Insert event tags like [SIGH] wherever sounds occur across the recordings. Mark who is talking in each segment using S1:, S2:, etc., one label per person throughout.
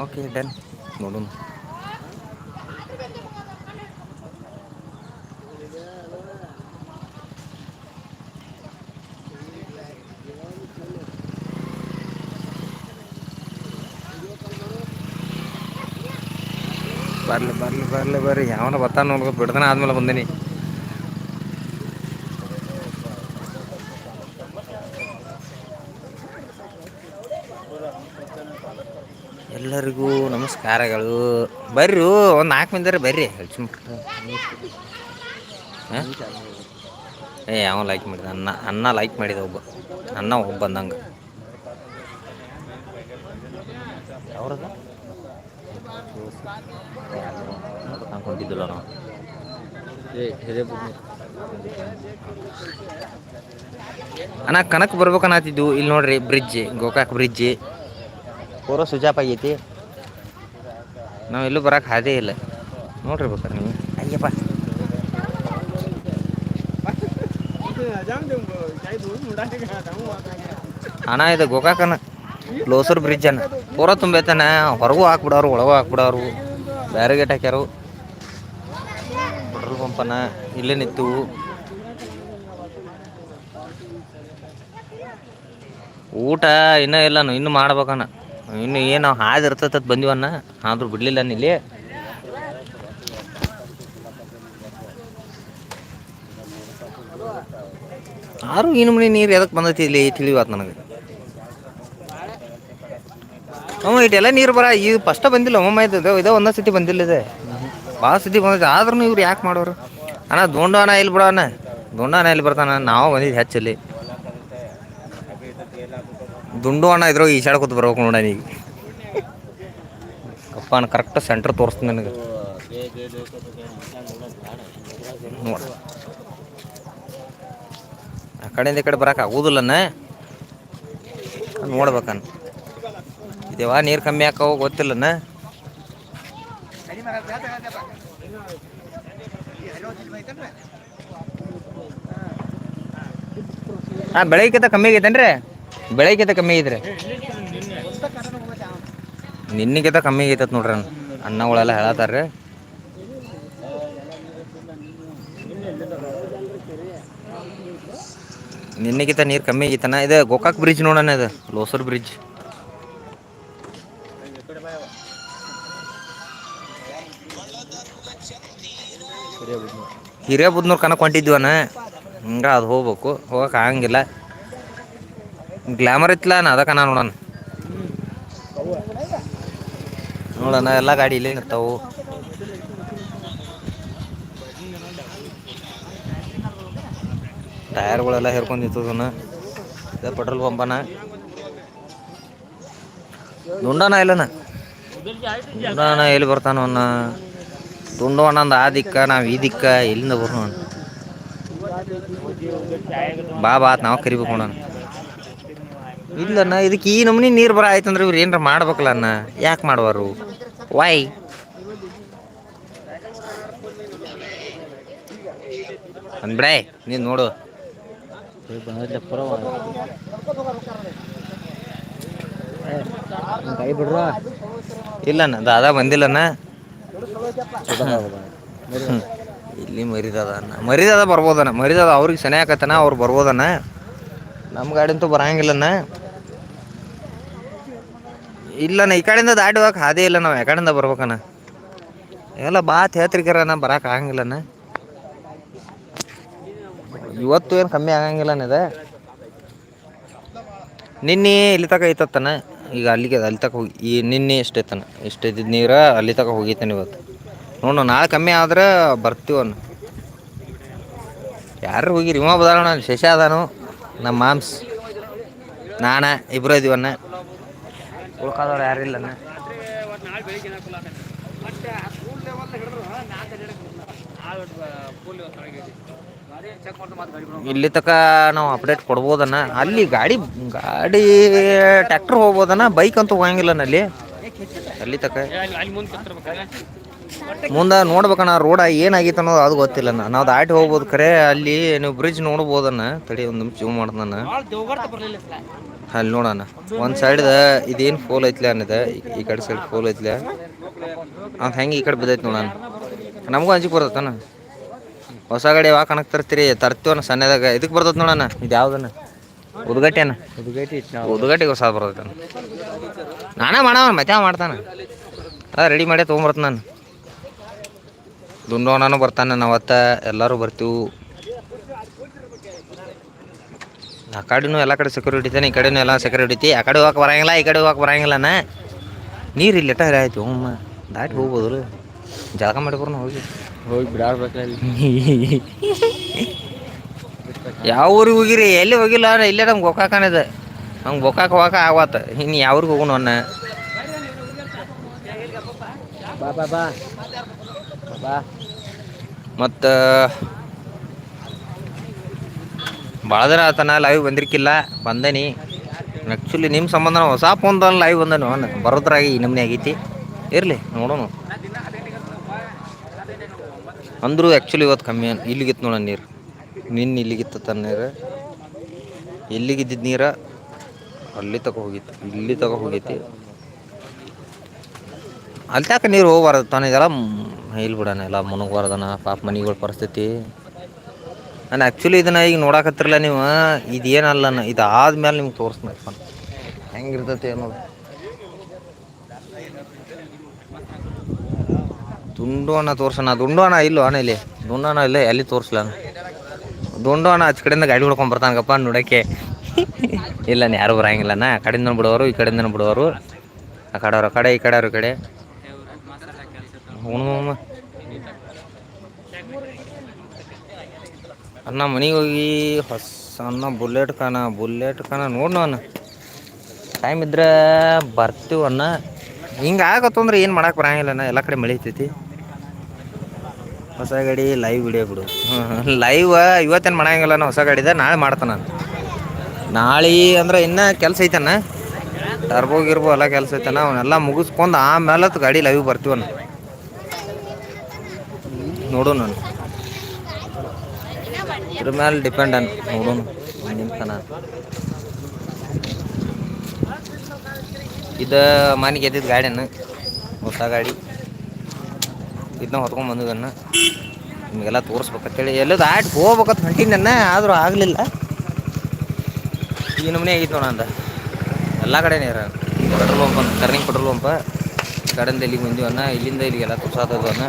S1: Okay done ನೋಡೋಣ ಬರ್ಲಿ ಬರ್ಲಿ ಬರ್ಲಿ ಬರ್ರಿ ಯಾವನ ಬತ್ತ ನೋಡ್ ಬಿಡ್ದನ ಆದ್ಮೇಲೆ ಬಂದನಿ ಎಲ್ಲರಿಗೂ ನಮಸ್ಕಾರಗಳು ಬರ್ರಿ ಒಂದ್ ನಾಲ್ಕು ಮಂದಿರ ಬರ್ರಿ. ಹ? ಏ ಯಾವ ಲೈಕ್ ಮಾಡಿದ ಅನ್ನ ಅನ್ನ ಲೈಕ್ ಮಾಡಿದ ಒಬ್ಬ. ಅನ್ನ ಒಬ್ಬ ಬಂದಂಗ. ಯಾವ್ರದ ಕೊಂತಿದ್ದಿಲ್ಲ ನಾವು ಅಣ್ಣ ಕನಕ್ ಇಲ್ಲಿ ನೋಡ್ರಿ ಬ್ರಿಡ್ಜ್ ಗೋಕಾಕ್ ಬ್ರಿಡ್ಜ್. ಪೂರ ಸುಜಾಪ್ ಆಗೈತಿ. ನಾವ್ ಎಲ್ಲೂ ಬರಕ್ಕೆ ಹಾಗೆ ಇಲ್ಲ. ನೋಡ್ರಿ ಬೇಕಾರೆ ನೀವು. ಅಯ್ಯಪ್ಪ. ಅಣ್ಣ ಇದು ಗೋಕಾಕನ ಲೋಸರ್ ಬ್ರಿಡ್ಜ್ ಅನ್ನ ಪೂರ ತುಂಬೈತಾನ ಹೊರಗೂ ಹಾಕ್ಬಿಡೋರು ಒಳಗೂ ಹಾಕ್ಬಿಡೋರು. ಬ್ಯಾರಿಗೇಟ್ ಹಾಕ್ಯಾರು. ಪೆಟ್ರೋಲ್ ಪಂಪನ ಇಲ್ಲೇ ನಿಂತು ಊಟ ಇನ್ನೂ ಇಲ್ಲನು ಇನ್ನು ಮಾಡ್ಬೇಕನ ಇನ್ನು ಏನು ಹಾದ್ ಇರ್ತದ ಬಂದಿವನ್ನ. ಆದ್ರೂ ಬಿಡ್ಲಿಲ್ಲ ಇಲ್ಲಿ. ಆರು ಇನು ಮುನಿ ನೀರು ಎದಕ್ ಬಂದೈತಿ ಇಲ್ಲಿ ತಿಳಿವಾತ್ ನನಗೆ. ಹ್ಞೂ ಇಟೆಲ್ಲ ನೀರು ಬರ, ಈ ಫಸ್ಟ್ ಬಂದಿಲ್ಲ ಒಮ್ಮ ಇದೆ, ಇದೇ ಒಂದ್ ಸತಿ ಬಂದಿಲ್ಲ ಇದೆ. ಭಾಳ ಸತಿ ಬಂದ ಆದ್ರೂ ಇವ್ರು ಯಾಕೆ ಮಾಡೋರು? ಅಣ್ಣ, ದೊಂಡ ಅಣ್ಣ, ಇಲ್ಲಿ ಬಿಡೋ ಅಣ್ಣ. ದೊಂಡ ಅಣ್ಣ, ಇಲ್ಲಿ ಬರ್ತಾನ ನಾವು ಬಂದಿದ್ದು ಹೆಚ್ಚಲ್ಲಿ ದುಂಡು ಅಣ್ಣ ಇದ್ರು ಈಜಾಡ್ಕೊತ ಕೂತ್ ಬರ್ಬೇಕು ನೋಡ ಅಪ್ಪ ಕಪ್ಪಾನ ಕರೆಕ್ಟ್ ಸೆಂಟರ್ ತೋರಿಸ್ತು ನನಗೆ. ನೋಡ. ಆ ಕಡೆಯಿಂದ ಈ ಕಡೆ ಬರಕ್ಕೆ ಆಗುದಿಲ್ಲನ? ನೋಡ್ಬೇಕನ್ನ ಇದೇವಾ ನೀರು ಕಮ್ಮಿ ಹಾಕೋ ಗೊತ್ತಿಲ್ಲನ? ಹಾ ಬೆಳಗ್ಗೆ ಕಮ್ಮಿ ಆಗೈತೇನ್ರೀ ಬೆಳಗ್ಗಿಂತ ಕಮ್ಮಿ ಐತ್ರಿ. ನಿನ್ನಿಗಿಂತ ಕಮ್ಮಿ ಐತತ್ ನೋಡ್ರಿ ಅನ್ನಗಳೆಲ್ಲ ಹೇಳತ್ತಾರ್ರಿ. ನಿನ್ನೆಗಿಂತ ನೀರ್ ಕಮ್ಮಿ ಆಗಿತ್ತಣ್ಣ ಇದು ಗೋಕಾಕ್ ಬ್ರಿಡ್ಜ್ ನೋಡೋಣ ಇದು, ಲೋಸರ್ ಬ್ರಿಡ್ಜ್ ಹಿರೇಬುದ್ನೂರ್ ಕನಕ್ ಹೊಂಟಿದ್ವನ ಹಿಂಗ ಅದು ಹೋಗ್ಬೇಕು ಹೋಗಕ್ಕೆ ಆಗಂಗಿಲ್ಲ. ಗ್ಲಾಮರ್ ಇತ್ತಲ್ಲ ನಾ ಅದಕ್ಕ ನಾ ನೋಡೋಣ. ನೋಡೋಣ, ಎಲ್ಲ ಗಾಡಿ ಇಲ್ಲೇ ಇರ್ತಾವು. ಟೈರ್ಗಳೆಲ್ಲ ಹೇರ್ಕೊಂಡು ನಿಂತದನ್ನ. ಪೆಟ್ರೋಲ್ ಪಂಪನ. ದುಂಡನ ಇಲ್ಲನ? ದುಂಡನ ಎಲ್ಲಿ ಬರ್ತಾನ ಅವನ್ನ ದುಂಡು ಅಣ್ಣಂದು ಆ ದಿಕ್ಕ, ನಾವು ಈ ದಿಕ್ಕ ಎಲ್ಲಿಂದ ಬರೋಣ. ಬಾ ಬಾ ನಾವು ಕರಿಬೇಕು ನೋಡಣ. ಇಲ್ಲನ್ನ ಇದಕ್ಕೆ ಈ ನಮೂನಿ ನೀರು ಬರ ಆಯ್ತಂದ್ರೆ ಇವ್ರು ಏನಾರ ಮಾಡ್ಬೇಕಲ್ಲ ಅಣ್ಣ? ಯಾಕೆ ಮಾಡುವರು? ವಾಯ್ ಅಂದ್ಬಿಡೇ ನೀನ್ ನೋಡು.
S2: ಕೈ ಬಿಡ್ರ
S1: ಇಲ್ಲಣ್ಣ ದಾದ ಬಂದಿಲ್ಲಣ್ಣ ಇಲ್ಲಿ ಮರಿದಾದ ಅಣ್ಣ. ಮರಿದಾದ ಬರ್ಬೋದಣ್ಣ. ಮರಿದಾದ ಅವ್ರಿಗೆ ಸೆನ ಆಕತನ ಅವ್ರು ಗಾಡಿ ಅಂತೂ ಗಾಡಿಂತೂ ಬರಂಗಿಲ್ಲನ ನಾ ಈ ಕಡೆಯಿಂದ ದಾಟುವಾಗ ಹಾದೇ ಇಲ್ಲ ನಾವು ಯಾಕಡೆಯಿಂದ ಬರ್ಬೇಕಣ್ಣ ಎಲ್ಲ ಬಾತ್ ನಾ ಬರಕ್ಕೆ ಆಗಂಗಿಲ್ಲನ ಇವತ್ತು ಏನು ಕಮ್ಮಿ ಆಗಂಗಿಲ್ಲನ ಇದೆ. ನಿನ್ನೆ ಇಲ್ಲಿ ತಕ ಐತತ್ತನ ಈಗ ಅಲ್ಲಿಗೆ ಅಲ್ಲಿ ತಕ ಹೋಗಿ ಈ ನಿನ್ನೆ ಎಷ್ಟ ಐತನ ನೀರು ಅಲ್ಲಿ ತಕ ಹೋಗಿತ್ತಾನೆ ಇವತ್ತು. ನೋಡೋಣ ನಾಳೆ ಕಮ್ಮಿ ಆದ್ರೆ ಬರ್ತೀವನ್ ಯಾರು ಹೋಗಿ ರಿಮಾ ಬದಾರಣ ಶಶಿ ಅದಾನು, ನಮ್ಮ ಮಾಮ್ಸ್. ನಾನ ಇಬ್ಬರು ಇದೀವನ್ನ ಉಳ್ಕಾದವ್ರು ಯಾರಿಲ್ಲ ಇಲ್ಲಿ ತಕ ನಾವು ಅಪ್ಡೇಟ್ ಕೊಡ್ಬೋದನ್ನ ಅಲ್ಲಿ ಗಾಡಿ ಗಾಡಿ ಟ್ಯಾಕ್ಟರ್ ಹೋಗ್ಬೋದನ್ನ ಬೈಕ್ ಅಂತೂ ಹೋಗಂಗಿಲ್ಲ ಅಲ್ಲಿ. ಅಲ್ಲಿ ತಕ. ಮುಂದೆ ನೋಡ್ಬೇಕಣ್ಣ ರೋಡ ಏನಾಗಿತ್ತು ಅನ್ನೋದು ಅದು ಗೊತ್ತಿಲ್ಲ ನಾವು ದಾಟಿ ಹೋಗ್ಬೋದು ಖರೆ ಅಲ್ಲಿ ನೀವು ಬ್ರಿಡ್ಜ್ ನೋಡ್ಬೋದನ್ನ, ತಡಿ ಒಂದು ನಿಮಿಷ ಜೂಮ್ ಮಾಡ್ದನ ಅಲ್ಲಿ ನೋಡೋಣ ಒಂದು ಸೈಡ್ ಇದೇನು ಫೋಲ್ ಐತ್ಲ ಅನ್ನದ, ಈ ಕಡೆ ಸೈಡ್ ಫೋಲ್ ಐತ್ಲ. ಅದು ಹೆಂಗೆ ಈ ಕಡೆ ಬಿದ್ದೈತೆ ನೋಡೋಣ ನಮಗೂ ಅಂಜಿಕೆ ಬರ್ತೈತಣ್ಣ. ಹೊಸ ಗಾಡಿ ಯಾವಾಗ ಕಣಕ್ ತರ್ತೀರಿ ತರ್ತೀವನ ಸಣ್ಣದಾಗ ಇದಕ್ಕೆ ಬರ್ತೈತೆ ನೋಡಣ್ಣ ಇದು ಯಾವ್ದನ್ನ ಉದ್ಗಟ್ಟೆ ಅಣ್ಣ. ಉದ್ಗಟ್ಟಿಗೆ ಹೊಸ ಬರ್ತೈತೆ ನಾನೇ ಮಾಡವ ಮತ್ತೆ ಮಾಡ್ತಾನೆ? ಅದ ರೆಡಿ ಮಾಡಿ ತೊಗೊಂಬರ್ತ ನಾನು. ದುಂಡೋಣನು ಬರ್ತಾನೆ ನಾವತ್ತ ಎಲ್ಲರೂ ಬರ್ತೀವಿ. ಆ ಕಡೆನೂ ಎಲ್ಲ ಕಡೆ ಸೆಕ್ಯೂರಿಟಿ ಇದ್ದಾನೆ ಈ ಕಡೆನೂ ಎಲ್ಲ ಸೆಕ್ಯೂರಿಟಿ ಐತಿ ಆ ಕಡೆ ಹೋಗಕ್ಕೆ ಬರಂಗಿಲ್ಲ ಈ ಕಡೆ ಹೋಗಕ್ಕೆ ಬರಂಗಿಲ್ಲನ ನೀರು ಇಲ್ಲಿ ಎಟ್ಟ ಆಯ್ತು ಹ್ಞೂ ದಾಟಿ ಹೋಗ್ಬೋದು ಜಳಕ ಮಾಡಿಕೊಂಡು ಹೋಗಿ.
S2: ಹೋಗಿ ಬಿಡಾಡ್ಬೇಕು
S1: ಯಾವ ಊರಿಗೆ ಹೋಗಿರಿ? ಎಲ್ಲಿ ಹೋಗಿಲ್ಲ ಅಂದ್ರೆ ಇಲ್ಲೇ ನಮ್ಗೆ ಗೋಕಾಕನದ ನಮ್ಗೆ ಗೋಕಾಕ ಹೋಗಾಕ ಆಗತ್ತ ಇನ್ನು ಯಾವ ಊರಿಗೆ ಹೋಗೋಣ ಅನ್ನ?
S2: ಬಾ ಬಾ ಬಾ. ಬಾ.
S1: ಮತ್ತು ಭಾಳ ಆತನ ಲೈವ್ ಬಂದಿರ್ಕಿಲ್ಲ, ಬಂದೇನಿ. ಆ್ಯಕ್ಚುಲಿ ನಿಮ್ಮ ಸಂಬಂಧ ಹೊಸ ಫೋನ್ ಫೋನ್ದಲ್ಲಿ ಲೈವ್ ಬಂದನು ಬರೋದ್ರಾಗಿ ನಮ್ಮನೆ ಆಗೈತಿ. ಇರಲಿ ನೋಡೋಣ ಅಂದರೂ ಆ್ಯಕ್ಚುಲಿ ಇವತ್ತು ಕಮ್ಮಿ ಇಲ್ಲಿಗಿತ್ತು ನೋಡೋಣ ನೀರು. ನಿನ್ನ ಇಲ್ಲಿಗಿತ್ತ ನೀರು. ಎಲ್ಲಿಗಿದ್ದಿದ್ದು ನೀರು ಅಲ್ಲಿ ತಗೋ ಹೋಗಿತ್ತು, ಇಲ್ಲಿ ತಗೋ ಹೋಗೈತಿ. ಅಲ್ಲಿ ತನಕ ನೀರು ಹೋಗ್ಬಾರ್ದು ತಾನಿದೆಲ್ಲ ಇಲ್ಲಿ ಬಿಡೋಣ ಎಲ್ಲ ಮುನುಗ್ಬಾರ್ದನ ಪಾಪ ಮನೆಗಳ ಪರಿಸ್ಥಿತಿ. ನಾನು ಆ್ಯಕ್ಚುಲಿ ಇದನ್ನು ಈಗ ನೋಡಕತ್ತಿರಲ್ಲ ನೀವು, ಇದೇನಲ್ಲ ಇದು ಆದ್ಮೇಲೆ ನಿಮ್ಗೆ ತೋರಿಸ್ನಪ್ಪ ಹೆಂಗಿರ್ತೈತಿ ಅನ್ನೋದು. ದುಂಡು ಅಣ್ಣ ತೋರ್ಸೋಣ. ದುಂಡು ಅಣ್ಣ ಇಲ್ಲೋ ಅಣ್ಣ ಇಲ್ಲಿ? ದುಂಡು ಅಣ್ಣ ಇಲ್ಲೇ, ಎಲ್ಲಿ ತೋರಿಸ್ಲ ದುಂಡು ಅಣ್ಣ ಆಚೆ ಕಡೆಯಿಂದ ಗಾಡಿ ಹೊಡ್ಕೊಂಡು ಬರ್ತಾನಗಪ್ಪ ನೋಡೋಕ್ಕೆ. ಇಲ್ಲ ನೀ ಯಾರು ಬರಂಗಿಲ್ಲನ? ಆ ಕಡೆಯಿಂದ ಬಿಡೋರು, ಈ ಕಡೆಯಿಂದ ಬಿಡೋರು. ಆ ಕಡೆಯವ್ರು ಕಡೆ, ಈ ಕಡೆಯವ್ರ ಕಡೆ. ಹ್ಞೂ ಅಣ್ಣ ಮನೆಗೆ ಹೋಗಿ ಹೊಸ ಅನ್ನ ಬುಲೆಟ್ ಕಾನ ಬುಲೆಟ್ ಕಾನ ನೋಡ್ ಅಣ್ಣ ಟೈಮ್ ಇದ್ರೆ ಬರ್ತೀವಿ ಅಣ್ಣ. ಹಿಂಗೆ ಆಗತ್ತಂದ್ರೆ ಏನು ಮಾಡಕ್ಕೆ ಬರಂಗಿಲ್ಲಣ್ಣ ಎಲ್ಲ ಕಡೆ ಮಳೆ ಐತೈತಿ ಹೊಸ ಗಾಡಿ ಲೈವ್ ವಿಡಿಯೋ ಬಿಡು. ಲೈವ್ ಇವತ್ತೇನು ಮಾಡಂಗಿಲ್ಲ ಅಣ್ಣ ಹೊಸ ಗಾಡಿದೆ. ನಾಳೆ ಮಾಡ್ತಾನೆ ನಾಳೆ ಅಂದ್ರೆ ಇನ್ನೂ ಕೆಲಸ ಐತಣ್ಣ ಟರ್ಬೋ ಗಿರ್ಬೋ ಎಲ್ಲ ಕೆಲಸ ಐತಣ್ಣ ಅವನ್ನೆಲ್ಲ ಮುಗಿಸ್ಕೊಂಡು ಆಮೇಲೆ ಗಾಡಿ ಲೈವ್ ಬರ್ತೀವಣ್ಣ ನೋಡು ನಾನು. ಇದ್ರ ಮೇಲೆ ಡಿಪೆಂಡ್ ಅನ್ ನೋಡೋಣ ಮುಂದಿನ ತನ ಇದು ಮನೆಗೆ ಎದ್ದಿದ್ದು ಗಾಡಿಯನ್ನು ಹೊಸ ಗಾಡಿ. ಇದನ್ನ ಹೊತ್ಕೊಂಡ್ ಬಂದಿದ್ದನ್ನ ನಿಮಗೆಲ್ಲ ತೋರಿಸ್ಬೇಕಂತೇಳಿ. ಎಲ್ಲದು ಆಟ್ ಹೋಗ್ಬೇಕಂತ ಹೊಂಟಿನ ಆದರೂ ಆಗಲಿಲ್ಲ. ಈ ನಮ್ಮನೆ ಆಗಿತ್ತು ನೋಡ ಅಂದ. ಎಲ್ಲ ಕಡೆ ನೀರ petrol pump turning petrol pump. ಕಡೆಯಿಂದ ಇಲ್ಲಿಗೆ ಬಂದಿವನ್ನ, ಇಲ್ಲಿಂದ ಇಲ್ಲಿಗೆಲ್ಲ ತುರ್ಸಾದವನ್ನ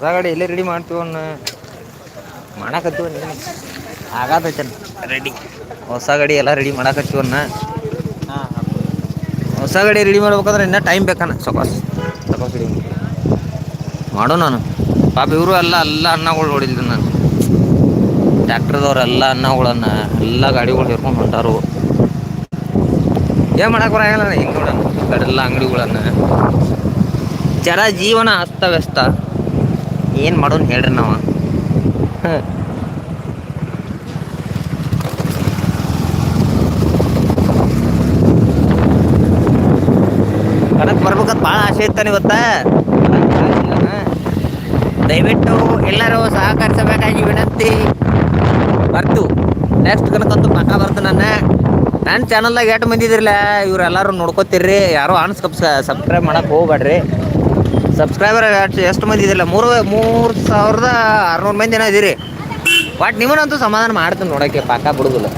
S1: ಹೊಸ ಗಾಡಿ ಎಲ್ಲೇ ರೆಡಿ ಮಾಡ್ತೀವನ್ನ ಮಾಡಾಕತ್ತೀವ ನೀನು. ಆಗತೈತನ ರೆಡಿ ಹೊಸ ಗಾಡಿ ಎಲ್ಲ ರೆಡಿ ಮಾಡಾಕತ್ತೀವನ್ನ ಹೊಸ ಗಾಡಿ ರೆಡಿ ಮಾಡ್ಬೇಕಂದ್ರೆ ಇನ್ನೂ ಟೈಮ್ ಬೇಕಣ್ಣ ಸೊಕಾಸ್ ಸೊಕಾಸ್ ರೆಡಿ ಮಾಡೋ ನಾನು. ಪಾಪ ಇವರು ಎಲ್ಲ ಎಲ್ಲ ಅನ್ನಗಳು ನೋಡಿಲ್ರಿ ನಾನು. ಟ್ಯಾಕ್ಟ್ರದವ್ರೆಲ್ಲ ಅನ್ನಗಳನ್ನ ಎಲ್ಲ ಗಾಡಿಗಳು ಹಿಡ್ಕೊಂಡು ಹೊಂಟಾರು. ಏನು ಮಾಡಕ್ಕೆ ಬರಂಗಿಲ್ಲ ಹಿಂಗೆ ನೋಡೋಣ. ಈ ಕಡೆ ಎಲ್ಲ ಅಂಗಡಿಗಳನ್ನ. ಜನ ಜೀವನ ಅಸ್ತವ್ಯಸ್ತ. ಏನು ಮಾಡೋಣ ಹೇಳ್ರಿ ನಾವು? ಕಣಕ್ ಬರ್ಬೇಕಂತ ಭಾಳ ಆಸೆ ಇತ್ತಾನೆ ಇವತ್ತ ದಯವಿಟ್ಟು ಎಲ್ಲರೂ ಸಹಕರಿಸಬೇಕಾಗಿ ವಿನಂತಿ. ಬರ್ತು ನೆಕ್ಸ್ಟ್ ಕನಕಂತೂ ಪಕ್ಕ ಬರ್ತು ನನ್ನ. ನನ್ನ ಚಾನಲ್ದಾಗ ಎಷ್ಟು ಮಂದಿ ಇದ್ರಲ್ಲ, ಇವರೆಲ್ಲರೂ ನೋಡ್ಕೋತೀರಿ ಯಾರೋ ಅನ್ಸ್ಕಪ್ ಸಬ್ಸ್ಕ್ರೈಬ್ ಮಾಡಕ್ಕೆ ಹೋಗ್ಬೇಡ್ರಿ. ಸಬ್ಸ್ಕ್ರೈಬರ್ ಎಷ್ಟು ಮಂದಿ ಇದಿಲ್ಲ ಮೂರು ಮೂರು ಸಾವಿರದ ಆರುನೂರು ಮಂದಿ ಏನೋ ಇದೀರಿ. ಬಟ್ ನಿಮ್ಮನ್ನಂತೂ ಸಮಾಧಾನ ಮಾಡ್ತೀನಿ ನೋಡೋಕ್ಕೆ, ಪಾಕ ಬಿಡುದಿಲ್ಲ.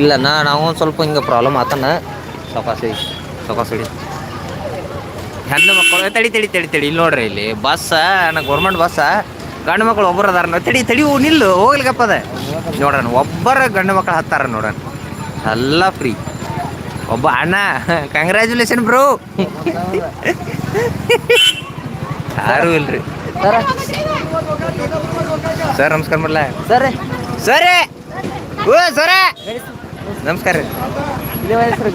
S1: ಇಲ್ಲ, ನಾ ನಾವು ಒಂದು ಸ್ವಲ್ಪ ಹಿಂಗೆ ಪ್ರಾಬ್ಲಮ್ ಆತನ. ಸೊಕಾಸಿ ಸೊಕಾಸಿಡಿ ಹೆಣ್ಣು ಮಕ್ಕಳು ತಡಿ ತಡಿ ತಡಿ ತಡಿ. ಇಲ್ಲಿ ನೋಡ್ರಿ ಇಲ್ಲಿ ಬಸ್, ನಾ ಗೌರ್ಮೆಂಟ್ ಬಸ್ಸ ಗಂಡು ಮಕ್ಕಳು ಒಬ್ಬರು ಅದಾರ ತಡಿ ತಡಿ ನಿಲ್ಲು ಹೋಗ್ಲಿಕ್ಕಪ್ಪ ಅದ. ನೋಡೋಣ, ಒಬ್ಬರ ಗಂಡು ಮಕ್ಕಳು ಹತ್ತಾರ ನೋಡೋಣ. ಎಲ್ಲ ಫ್ರೀ ಒಬ್ಬ ಅಣ್ಣ ಕಂಗ್ರ್ಯಾಚುಲೇಷನ್ ಬ್ರೋ ಯಾರು ಇಲ್ರಿ. ಸರ್. ನಮಸ್ಕಾರ ಮಾಡಲ?
S2: ಸರ್.
S1: ಸರ್! ಓ ಸರ! ನಮಸ್ಕಾರ. ರೀ.
S2: ಬರ್ತಾರೆ ಹೆಸರು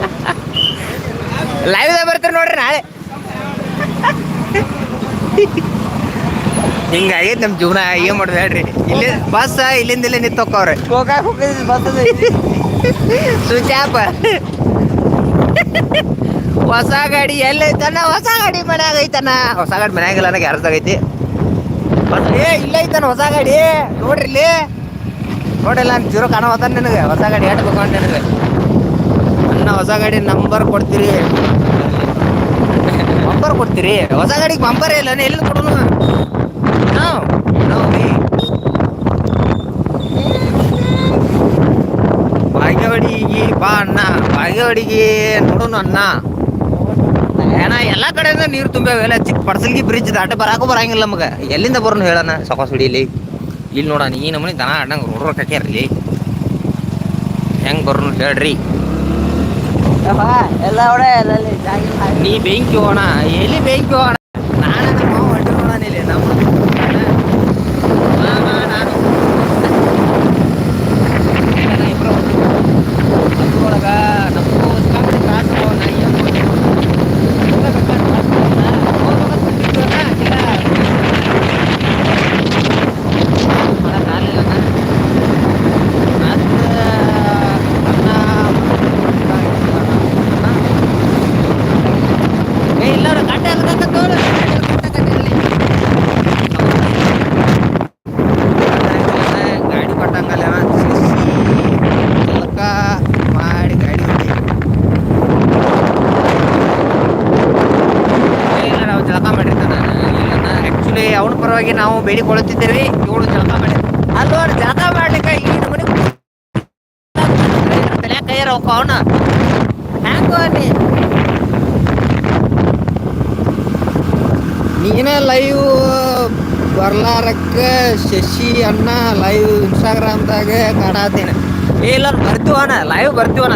S1: ಲೈವ್ದಾಗ ಬರ್ತೀರಿ ನೋಡ್ರಿ ನಾಳೆ. ಹಿಂಗಾಗೈತೆ ನಮ್ಮ ಜೀವನ ಏನು ಮಾಡೋದು ಹೇಳ್ರಿ. ಇಲ್ಲಿ ಬಸ್ ಇಲ್ಲಿಂದ ಇಲ್ಲಿ ನಿಂತು
S2: ಹೋಗ್ರಿ ಹೋಗಿ ಬಸ್
S1: ಸುಚಾಪ ಹೊಸ ಗಾಡಿ ಎಲ್ಲೈತನ ಹೊಸ ಗಾಡಿ ಮನ್ಯಾಗ ಐತನ ಹೊಸ ಗಾಡಿ ಮನ್ಯಾಗ ಇಲ್ಲ ಐತಿ? ಹೊಸ- ಏ, ಇಲ್ಲ ಐತನ ಹೊಸ ಗಾಡಿ. ನೋಡ್ರಿ ಇಲ್ಲಿ. ನೋಡಿಲ್ಲ ನಾನು ಜೀರೋ ಕಾಣೋ ನಿನಗೆ. ಹೊಸ ಗಾಡಿ ಎಷ್ಟು ಬೇಕು ಅಂತ ನಿನಗೆ. ಅನ್ನ ಹೊಸ ಗಾಡಿ ನಂಬರ್ ಕೊಡ್ತೀರಿ. ಬಂಪರ್ ಕೊಡ್ತೀರಿ? ಹೊಸ ಗಾಡಿಗೆ ಬಂಪರ್ ಇಲ್ಲ ಎಲ್ಲಿ ಕೊಡೋನು? ನಾವು ಬಾ. ಅಣ್ಣ. ಭಾಗ್ಯವಾಡಿಗೆ ನೋಡೋಣ ಅಣ್ಣ. ಏನ ಎಲ್ಲ ಕಡೆಯಿಂದ ನೀರು ತುಂಬ್ಯಾವ ಎಲ್ಲ ಚಿಕ್ಕ ಪಡ್ಸಲ್ಗಿ ಬ್ರಿಡ್ಜ್ ದಾಟ ಬರಾಕು ಬರಂಗಿಲ್ಲ ನಮಗೆ ಎಲ್ಲಿಂದ ಬರೋನು ಹೇಳಣ ಸೊಕಾಸ್ ಹೊಡಿಲಿ ಇಲ್ಲಿ ನೋಡಣ ಈ ನಮೂನಿ ದನ ಆಡಂಗೆ ರೋಡ್ ರೋಡ್ ಹಾಕ್ಯಾರಲ್ಲಿ ಹೆಂಗೆ ಬರೋನು ಹೇಳ್ರಿ
S2: ಎಲ್ಲ ಹೊಡೆ ಎಲ್ಲಲ್ಲಿ ಜಾಗಿ ಹಾಕಿ.
S1: ನೀ ಬೆಂಕಿ ಹೋಣ ಎಲ್ಲಿ ಬೆಂಕಿ ಹೋಣ ನಾನು ನಮ್ಮ ಮಾವ ಹೊಂಟಿರೋಣ ಇಲ್ಲಿ ನಮ್ಮ ಮಾಮ, ನಾನು ಇಲ್ಲ, ನಾ ಇಬ್ರು ಅದ್ರೊಳಗ ನಮಗೂ ಕಾಮಿಡಿ ಕ್ರಾಸ್ ಹೋಗೋಣ, ಏನ್ ಮಾಡೋದು? ಹೋಗ್ಬೇಕಂತ ಕ್ರಾಸ್ ಹೋಗೋಣ, ಹೋಗ್ಬೇಕಂತ ಬಿಟ್ವಲ್ಲ, ಇಲ್ಲ. ಮಾಡಕ್ಕಾಗ್ಲಿಲ್ಲ ಅಣ್ಣ. ಮತ್ತೆ ಅಣ್ಣ ಏ ಇಲ್ಲ ಅವ್ರು ಗಂಟೆ ಎಲ್ಲ ಗಂಟೆ ತಗೊಳ್ಳಿ. ಗಂಟೆ ಗಂಟೆ ಇರ್ಲಿ. ಗಾಡಿ ಕೊಟ್ಟಂಗಲ್ಲ ಜಲಕ ಮಾಡಿ ಗಾಡಿ ಹೊಡಿ ಏ, ಇಲ್ಲ ನಾವು ಜಳಕ ಮಾಡಿರ್ತಾನ ಆ್ಯಕ್ಚುಲಿ ಅವನ ಪರವಾಗಿ ನಾವು ಬೇಡಿಕೊಳ್ಳುತ್ತಿದ್ದೇವೆ. ಇವಳು ಜಳಕ ಮಾಡಿ ಅಲ್ಲವರು ಜಳಕ ಮಾಡ್ಲಿಕ್ಕೆ ಈ ನಮೂನಿ ತಲೆ ಅವನ. ಹ್ಯಾಂಗೋ ನೀನೇ ಲೈವ್ ಬರ್ಲಾರಕ್ಕ ಶಶಿ ಅಣ್ಣ ಲೈವ್ ಇನ್ಸ್ಟಾಗ್ರಾಮ್ದಾಗ ಕಾಡಾತೀನಿ ಇಲ್ಲ ಬರ್ತೀವಣ್ಣ ಲೈವ್ ಬರ್ತೀವಣ್ಣ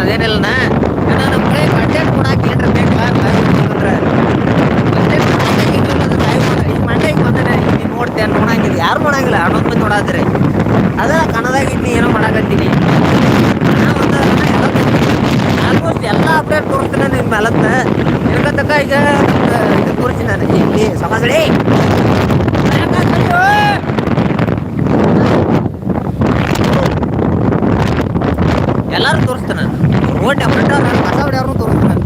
S1: ನಮ್ಮ ಕಡೆ ಕಂಟೆಂಟ್ ಕೊಡಕ್ಕೆ ಏನ್ರ ಬೇಕಲ್ಲ ಲೈವ್ ಅಂದ್ರೆ ಈಗ ಮಂಡ್ಯಕ್ಕೆ ಬಂದರೆ ನೀನು ನೋಡ್ತೇನೆ ನೋಡಂಗಿಲ್ಲ ಯಾರು ನೋಡಂಗಿಲ್ಲ ಹನ್ನೊಂದು ಮಂದಿ ನೋಡಾತ್ರಿ ಅದ ಕನ್ನಡದಾಗ ಇನ್ನು ಏನೋ ಮಾಡಕತ್ತೀನಿ ಆಲ್ಮೋಸ್ಟ್ ಎಲ್ಲ ಅಪ್ಡೇಟ್ ತೋರಿಸ್ತೀನಿ ನಿಮ್ಮ ಮೇಲತ್ತ ಇರ್ಕತಕ್ಕ ಈಗ ನಮ್ದು ಇದು ತೋರಿಸ್ತೀನಿ ನಾನು ಸಮಾಜಡಿ ಎಲ್ಲರೂ ತೋರಿಸ್ತಾನೆ ರೋಡ್ ಹೊರಟವ್ರು ಕಸ ಹೊಡ್ಯವ್ರು ತೋರಿಸ್ತಾನೆ